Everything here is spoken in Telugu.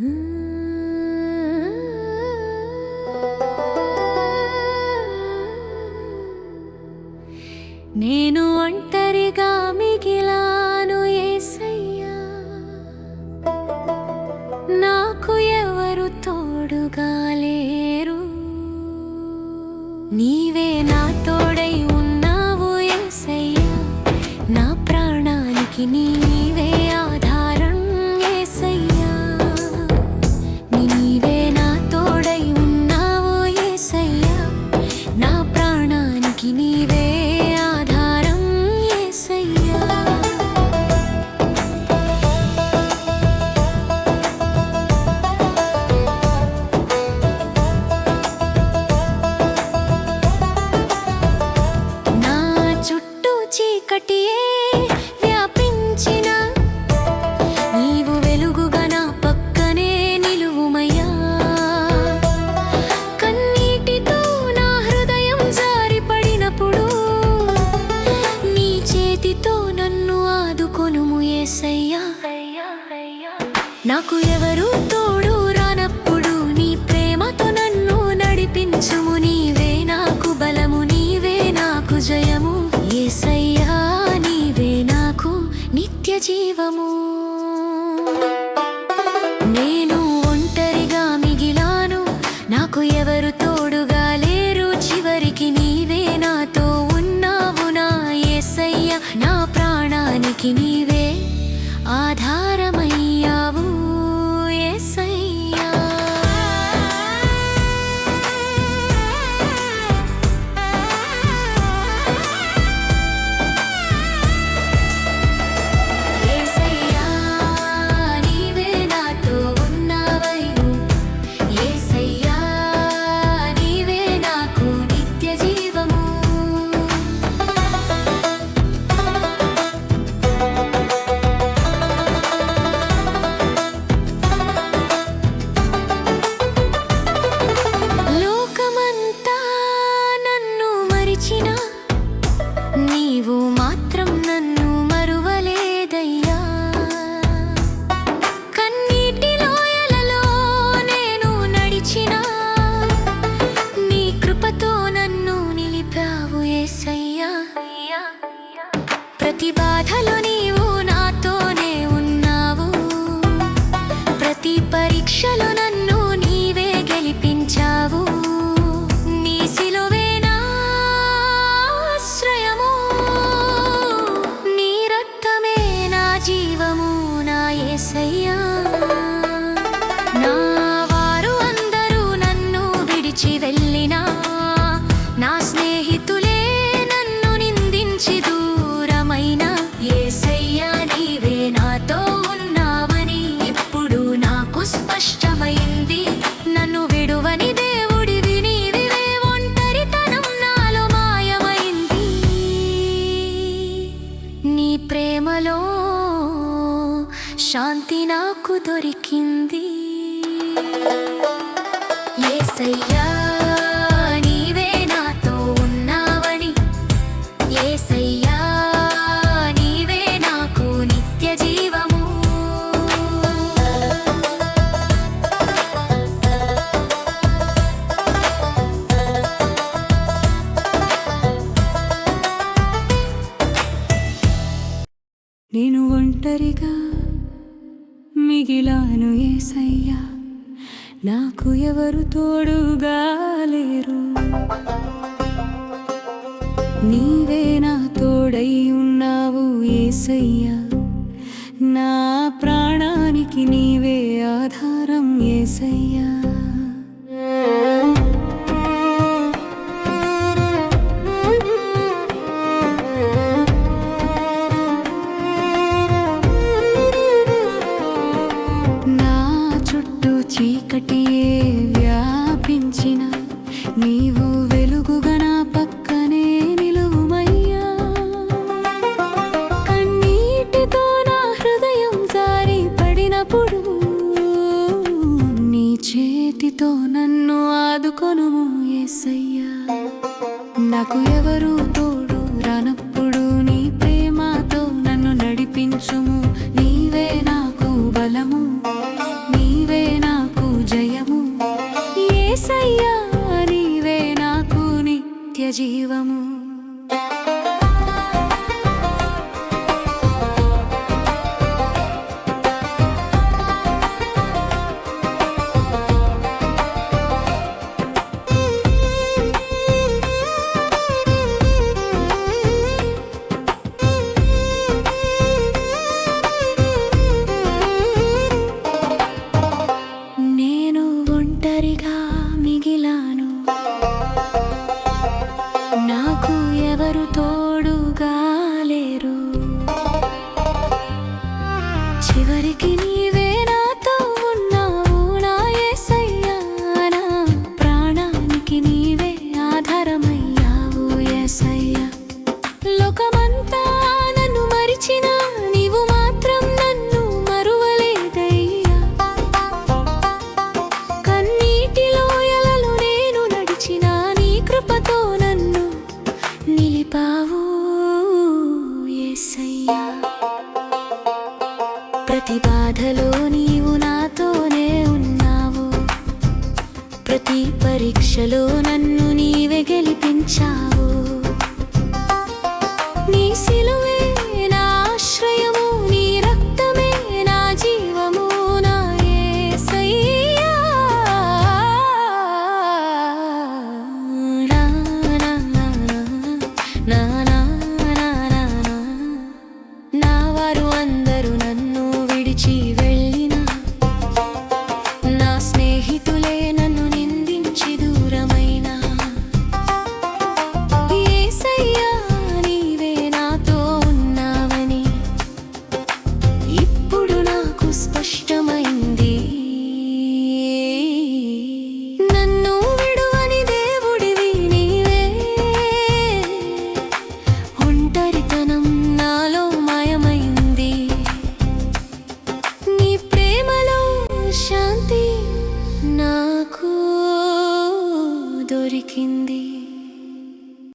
Hmm. నేను ఒంటరిగా మిగిలాను ఏసయ్యా. నాకు ఎవరు తోడుగా లేరు. నీవే నా తోడై ఉన్నావు ఏసయ్యా. నా ప్రాణానికి నీ చీకటియే వ్యాపించిన నీవు వెలుగుగా నా పక్కనే నిలువుమయ్యా. కన్నీటితో నా హృదయం జారిపడినప్పుడు నీ చేతితో నన్ను ఆదుకొనుము నాకు ఎవరు జీవము. పరీక్షలో శాంతి నాకు దొరికింది. యేసయ్యా నీవే నాతో ఉన్నావని. యేసయ్యా నీవే నాకు నిత్య జీవము. నేను ఒంటరిగా మిగిలాను ఏసయ్యా. నాకు ఎవరు తోడుగా లేరు. నీవే నా తోడై ఉన్నావు ఏసయ్యా. నా ప్రాణానికి నీవే ఆధారం ఏసయ్యా. నాకు ఎవరు తోడు? రానప్పుడు నీ ప్రేమతో నన్ను నడిపించుము. నీవే నాకు బలము. నీవే నాకు జయము. ఏసయ్యా నీవే నాకు నిత్య జీవము Let it go. ప్రతి బాధలో నీవు నాతోనే ఉన్నావు. ప్రతి పరీక్షలో నన్ను నీవే గెలిపించావు.